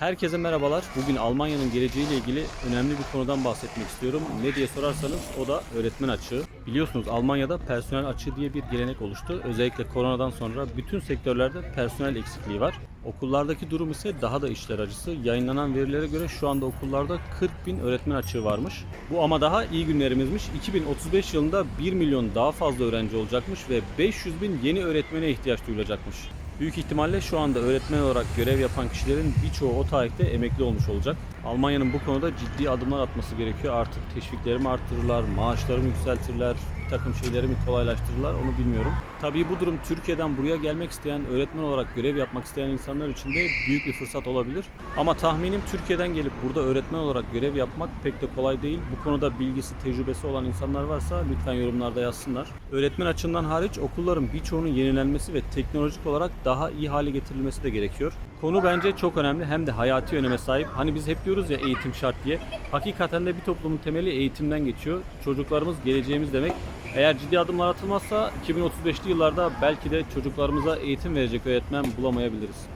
Herkese merhabalar. Bugün Almanya'nın geleceğiyle ilgili önemli bir konudan bahsetmek istiyorum. Ne diye sorarsanız o da öğretmen açığı. Biliyorsunuz Almanya'da personel açığı diye bir gelenek oluştu. Özellikle koronadan sonra bütün sektörlerde personel eksikliği var. Okullardaki durum ise daha da işler acısı. Yayınlanan verilere göre şu anda okullarda 40 bin öğretmen açığı varmış. Bu ama daha iyi günlerimizmiş. 2035 yılında 1 milyon daha fazla öğrenci olacakmış ve 500 bin yeni öğretmene ihtiyaç duyulacakmış. Büyük ihtimalle şu anda öğretmen olarak görev yapan kişilerin birçoğu o tarihte emekli olmuş olacak. Almanya'nın bu konuda ciddi adımlar atması gerekiyor. Artık teşvikleri mi arttırırlar, maaşları mı yükseltirler, bir takım şeyleri mi kolaylaştırırlar onu bilmiyorum. Tabii bu durum Türkiye'den buraya gelmek isteyen, öğretmen olarak görev yapmak isteyen insanlar için de büyük bir fırsat olabilir. Ama tahminim Türkiye'den gelip burada öğretmen olarak görev yapmak pek de kolay değil. Bu konuda bilgisi, tecrübesi olan insanlar varsa lütfen yorumlarda yazsınlar. Öğretmen açısından hariç okulların birçoğunun yenilenmesi ve teknolojik olarak daha iyi hale getirilmesi de gerekiyor. Konu bence çok önemli hem de hayati öneme sahip. Hani biz hep diyoruz ya eğitim şart diye. Hakikaten de bir toplumun temeli eğitimden geçiyor. Çocuklarımız geleceğimiz demek. Eğer ciddi adımlar atılmazsa 2035'li yıllarda belki de çocuklarımıza eğitim verecek öğretmen bulamayabiliriz.